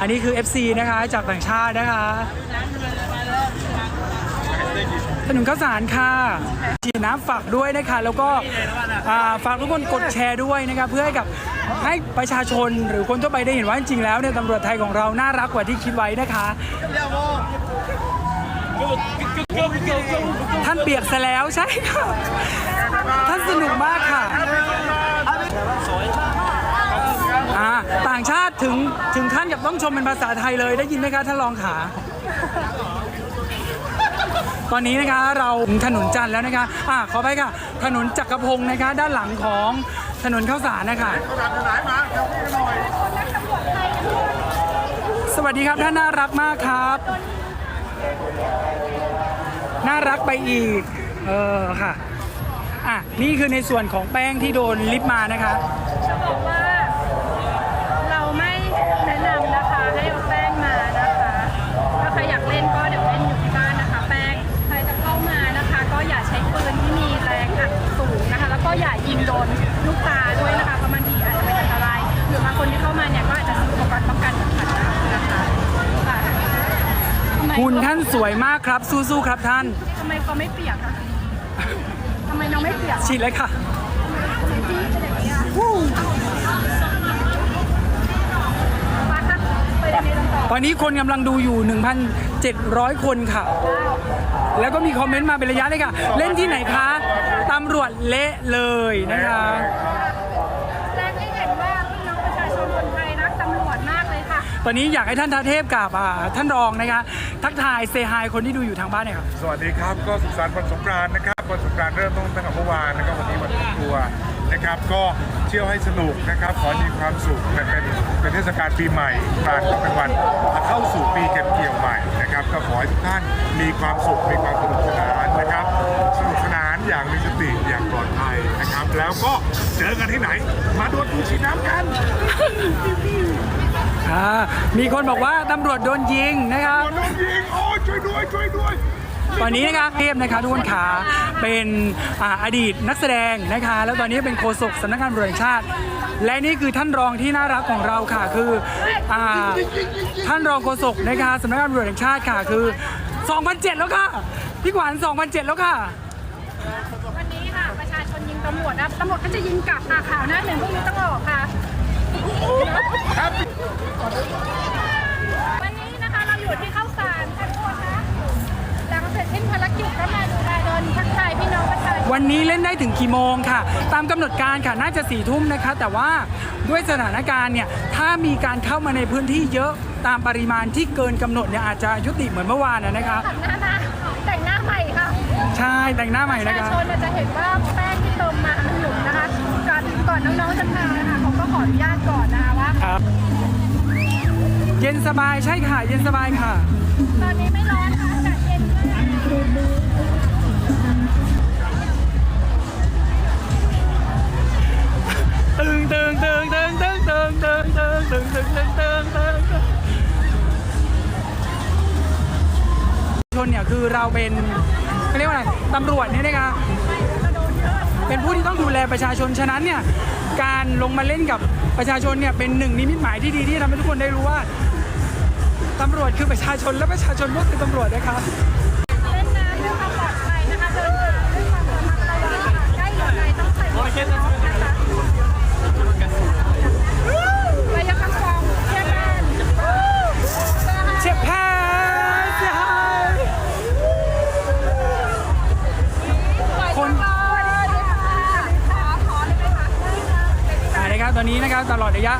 อันนี้คือ FC นะคะจากต่างชาตินะคะถนนข้าวสารค่ะฉีดน้ำฝากด้วยนะคะ แล้วก็ฝากทุกคนกดแชร์ด้วยนะคะเพื่อให้กับให้ประชาชนหรือคนทั่วไปได้เห็นว่าจริงๆแล้วเนี่ยตำรวจไทยของเราน่ารักกว่าที่คิดไว้นะคะ ท่านเปียกซะแล้วใช่ค่ะท่านสนุกมากค่ะอ่างชาติถึงถึงท่านกับต้องชมเป็นภาษาไทยเลยได้ยินไหมคะท่านรองขา ตอนนี้นะคะเราถึงถนนจันทร์แล้วนะคะอ่าขอไปค่ะ ถนนจักรพงศ์นะคะ ด้านหลังของถนนข้าวสารนะคะสวัสดีครับท่านน่ารักมากครับ น่ารักไปอีก เออค่ะ อะ นี่คือในส่วนของแป้งที่โดนลิฟต์มานะคะ ก็อย่ายิงโดนลูกตาด้วยนะคะเพราะบางทีอาจจะเป็นอันตราย หรือบางคนที่เข้ามาเนี่ยก็อาจจะซื้ออุปกรณ์ป้องกันสำคัญนะคะค่ะทำไมคุณท่านสวยมากครับ สู้ๆครับท่าน ทำไมเขาไม่เปียกคะทำไมน้องไม่เปียกฉีดเลยค่ะจี้เป็นอย่างนี้อะมาค่ะไปเรียนต่อตอนนี้คนกำลังดูอยู่ 1,700 คนค่ะ แล้วก็มีคอมเมนต์มาเป็นระยะเลยค่ะ เล่นที่ไหนคะตำรวจเละเลยนะคะแจ้งให้เห็นว่าพี่น้องประชาชนคนไทยรักตำรวจมากเลยค่ะ ตอนนี้อยากให้ท่านทาเทพกับอ่าท่านรองนะคะ ทักทายเซฮายคนที่ดูอยู่ทางบ้านหน่อยครับ สวัสดีครับก็สุขสันต์วันสงกรานต์นะครับวันสงกรานต์เริ่มต้นตั้งแต่เมื่อวานนะครับวันนี้วันครอบครัวนะครับ ก็เที่ยวให้สนุกนะครับ ขอให้มีความสุขเป็นเป็นเป็นเทศกาลปีใหม่การก็เป็นวันเข้าสู่ปีเก็บเกี่ยวใหม่นะครับ ก็ขอให้ทุกท่านมีความสุขมีความสนุกสนานนะครับสนุกสนาน อย่างมีสติอย่างปลอดภัยนะครับ แล้วก็เจอกันที่ไหน มาดวลดูฉีดน้ำกันอ่ามีคนบอกว่าตำรวจโดนยิงนะครับ โดนยิงโอ้ยช่วยด้วยช่วยด้วยตอนนี้นะคะเทพนะคะทุกคนขาเป็นอ่าอดีตนักแสดงนะคะ แล้วตอนนี้เป็นโฆษกสำนักงานตำรวจแห่งชาติ และนี่คือท่านรองที่น่ารักของเราค่ะคืออ่าท่านรองโฆษกนะคะสำนักงานตำรวจแห่งชาติค่ะคือ 2007 แล้วค่ะพี่ขวัญ2007 แล้วค่ะ วันนี้ค่ะประชาชนยิงตำรวจนะตำรวจก็จะยิงกลับค่ะข่าวหน้าหนึ่งพวกนี้ต้องออกค่ะวันนี้นะคะเราอยู่ที่เข้าสารค่ะทุกคนนะหลังเสร็จสิ้นภารกิจก็มาดูแลเดินทักทายพี่น้องประชาชน วันนี้เล่นได้ถึงกี่โมงค่ะ ตามกำหนดการค่ะน่าจะสี่ทุ่มนะคะ แต่ว่าด้วยสถานการณ์เนี่ยถ้ามีการเข้ามาในพื้นที่เยอะตามปริมาณที่เกินกำหนดเนี่ยอาจจะยุติเหมือนเมื่อวานนะนะคะต่งหน้ามา ใช่แต่งหน้าใหม่ประนะชาคะชนอาจจะเห็นว่าแป้งที่เติมมามันหนุนนะคะก่อนก่อนน้องๆจะทานนะคะเขาก็ขออนุญาตก่อนนะคะว่าครับ เย็นสบายใช่ค่ะ เย็นสบายค่ะ ตอนนี้ไม่ร้อนค่ะอากาศเย็นมากตึงตึงตึงตึงตึงตึงตึงตึงตึงตึงตึงตึงตึงตึงชนเนี่ยคือเราเป็น ตำรวจเนี่ยนะคะเป็นผู้ที่ต้องดูแลประชาชนฉะนั้นเนี่ยการลงมาเล่นกับประชาชนเนี่ยเป็นหนึ่งนิมิตหมายที่ดีที่ทำให้ทุกคนได้รู้ว่าตำรวจคือประชาชนและประชาชนก็คือตำรวจนะคะเล่นน้ำด้วยความปลอดภัยนะคะเดินทางด้วยความระมัดระวังค่ะใกล้หรือไกลต้องใส่ นะครับตลอดระยะ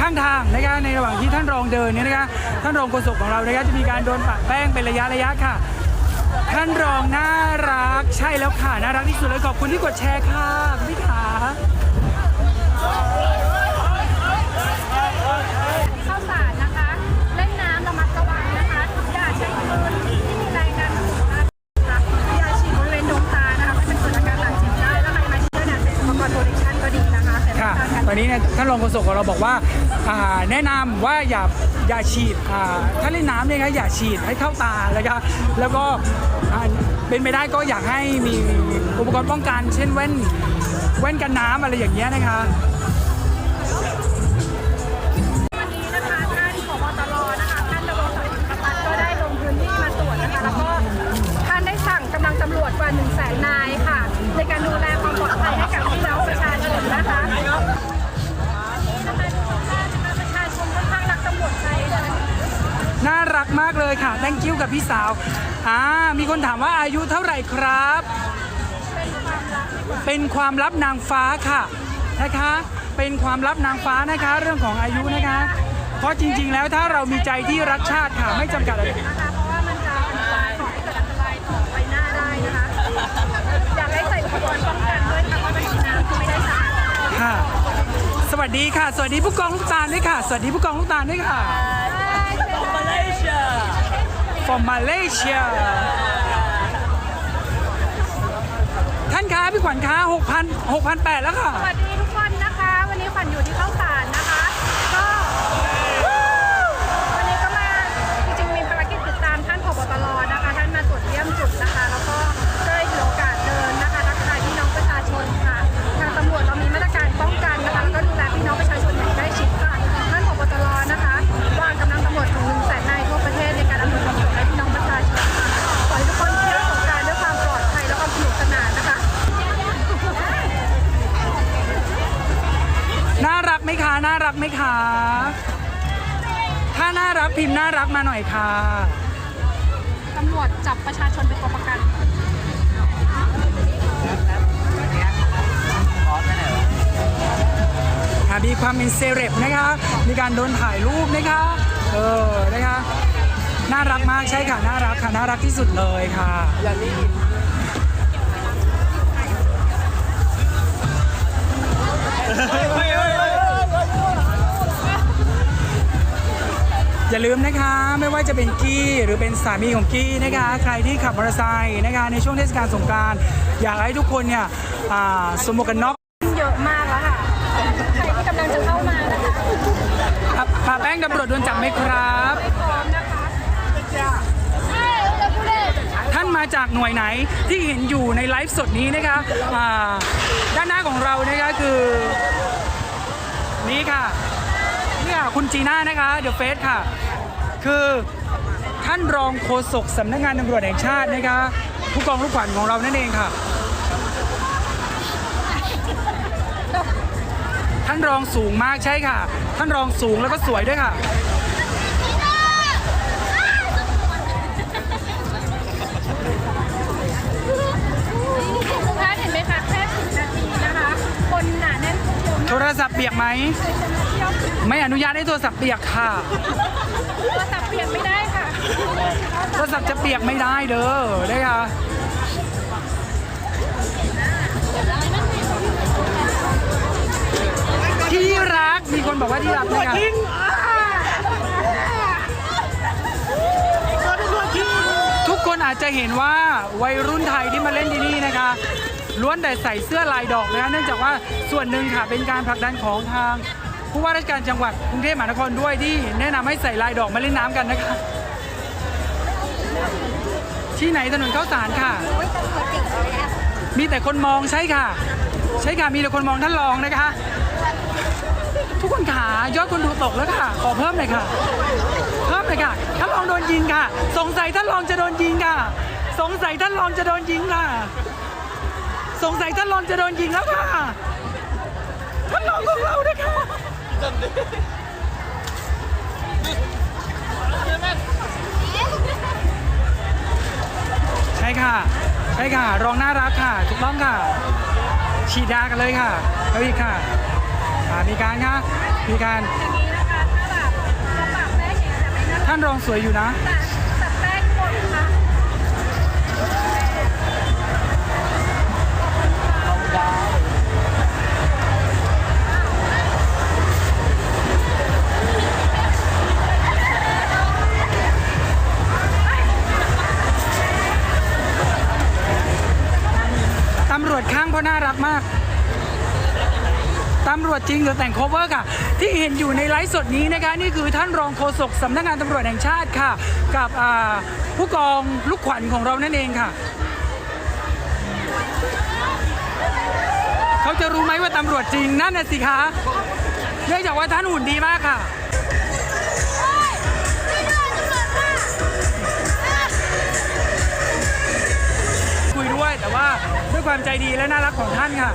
ข้างทางนะครับในระหว่างที่ท่านรองเดินเนี่ยนะคะท่านรองโฆษกของเรานะครับจะมีการโดนปะแป้งเป็นระยะระยะค่ะ ท่านรองน่ารักใช่แล้วค่ะน่ารักที่สุดเลยขอบคุณที่กดแชร์ค่ะพี่ขา องโฆษกของเราบอกว่าแนะนำว่าอย่าอย่าฉีดถ้าเล่นน้ำเนี่ยครับอย่าฉีดให้เข้าตาแล้วก็แล้วก็เป็นไปได้ก็อยากให้มีอุปกรณ์ป้องกัน เช่นแว่นแว่นกันน้ำอะไรอย่างเงี้ยนะคะากเลยค่ะ thank you กับพี่สาวอ่ามีคนถามว่าอายุเท่าไหร่ครับ เป็นความลับนางฟ้าค่ะนะคะ เป็นความลับนางฟ้านะคะ เรื่องของอายุนะคะ เพราะจริง ๆ แล้วถ้าเรามีใจที่รักชาติค่ะไม่จำกัดอะไรนะคะเพราะว่ามันจะอันตรายก่อให้เกิดอันตรายต่อใบหน้าได้นะคะ อยากให้ใส่อุปกรณ์ป้องกันด้วยค่ะเพราะเป็นน้ำที่ไม่ได้สะอาดค่ะ สวัสดีค่ะ สวัสดีผู้กองลูกตาลด้วยค่ะ สวัสดีผู้กองลูกตาลด้วยค่ะ from Malaysia ท่านคะพี่ขวัญคะ6,000 6,800แล้วค่ะ สวัสดีทุกคนนะคะ วันนี้ขวัญอยู่ที่ข้าวสาร พิมพ์น่ารักมาหน่อยค่ะ ตำรวจจับประชาชนเป็นตัวประกัน ค่ะมีความเป็นเซเลบนะคะ มีการโดนถ่ายรูปนะคะ เออ นะคะ น่ารักมากใช่ค่ะ น่ารักค่ะ น่ารักที่สุดเลยค่ะ อย่า ลืมนะคะไม่ว่าจะเป็นกี้หรือเป็นสามีของกี้นะคะใครที่ขับมอเตอร์ไซค์นะคะในช่วงเทศกาลสงกรารอยากให้ทุกคนเนี่ยอ่าสวมหมวกกันน็อกเยอะมากแล้วค่ะ ใครที่กำลังจะเข้ามานะคะครับพาแป้งตำรวจโดนจับไหมครับ ไม่พร้อมนะคะท่านมาจากหน่วยไหนที่เห็นอยู่ในไลฟ์สดนี้นะคะอ่าด้านหน้าของเรานะคะคือ นี่ค่ะนี่ ค่ะ คุณจีน่านะคะเดอะเฟสค่ะ คือท่านรองโฆษกสำนักงานตำรวจแห่งชาตินะคะ ผู้กองลูกขวัญของเรานั่นเองค่ะ ท่านรองสูงมากใช่ค่ะ ท่านรองสูงแล้วก็สวยด้วยค่ะทุกท่าเห็นไหมคะ โทรศัพท์เปียกไหมเที่ยวไม่อนุญาตให้โทรศัพท์เปียกค่ะ โทรศัพท์เปลี่ยนไม่ได้ค่ะ โทรศัพท์จะเปียกไม่ได้เด้อได้ค่ะ ที่รัก มีคนบอกว่าที่รักนะคะทุกคนอาจจะเห็นว่าวัยรุ่นไทยที่มาเล่นที่นี่นะคะ ล้วนแต่ใส่เสื้อลายดอกนะคะเนื่องจากว่าส่วนหนึ่งค่ะเป็นการผลักดันของทางผู้ว่าราชการจังหวัดกรุงเทพมหานครด้วยที่แนะนำให้ใส่ลายดอกมาเล่นน้ำกันนะคะที่ไหนถนนข้าวสารค่ะ มีแต่คนมองใช่ค่ะ ใช่ค่ะมีแต่คนมองท่านรองนะคะ ทุกคนขายอดคนดูตกแล้วค่ะ ขอเพิ่มหน่อยค่ะ เพิ่มหน่อยค่ะท่านรองโดนยิงค่ะ สงสัยท่านรองจะโดนยิงค่ะ สงสัยท่านรองจะโดนยิงค่ะ สงสัยท่านรองจะโดนยิงแล้วค่ะท่านรองของเรานะคะ ใช่ค่ะ ใช่ค่ะ รองน่ารักค่ะ ถูกต้องค่ะ ฉีดยากันเลยค่ะเฮ้ยค่ะอ่ามีการค่ะ มีการอย่างนี้นะคะถ้ารท่านรองสวยอยู่นะ ตำรวจข้างเพราะน่ารักมาก ตำรวจจริงหรือแต่งโคเวอร์ค่ะ ที่เห็นอยู่ในไลฟ์สดนี้นะคะ นี่คือท่านรองโฆษกสำนักงานตำรวจแห่งชาติค่ะ กับผู้กองลูกขวัญของเรานั่นเองค่ะ เขาจะรู้ไหมว่าตำรวจจริงนั่นน่ะสิคะเนื่องจากว่าท่านหุ่นดีมากค่ะ คุยด้วยแต่ว่าด้วยความใจดีและน่ารักของท่านค่ะ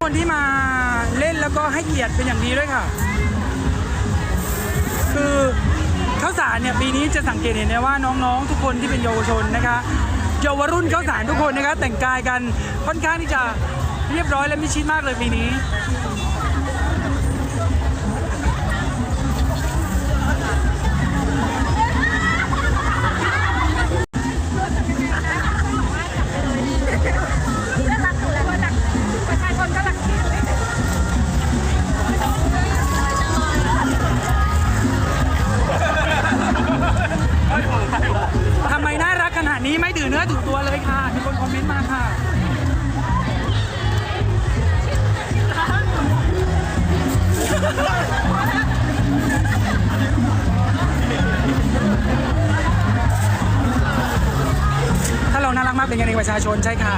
คนที่มาเล่นแล้วก็ให้เกียรติเป็นอย่างดีด้วยค่ะ คือ ข้าวสารเนี่ยปีนี้จะสังเกตเห็นได้ว่าน้องๆ ทุกคนที่เป็นเยาวชนนะคะเยาวรุ่นข้าวสารทุกคนนะคะแต่งกายกันค่อนข้างที่จะเรียบร้อยและมิชิดมากเลยปีนี้ารักมากเป็นกันเองประชาชนใช่ค่ะ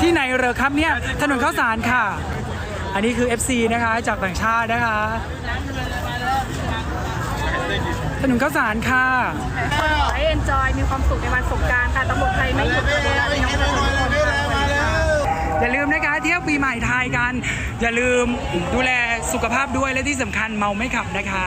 ที่ไหนเหรอครับเนี่ยถนนข้าวสารค่ะ อันนี้คือ FC นะคะจากต่างชาตินะคะถนนข้าวสารค่ะขอให้เอนจอยมีความสุขในวันสงกรารค่ะตำรวจไทยไม่หยุดเลยน้องๆทุกคนค่ะ อย่าลืมนะคะเที่ยวปีใหม่ไทยกัน อย่าลืมดูแลสุขภาพด้วยและที่สำคัญเมาไม่ขับนะคะ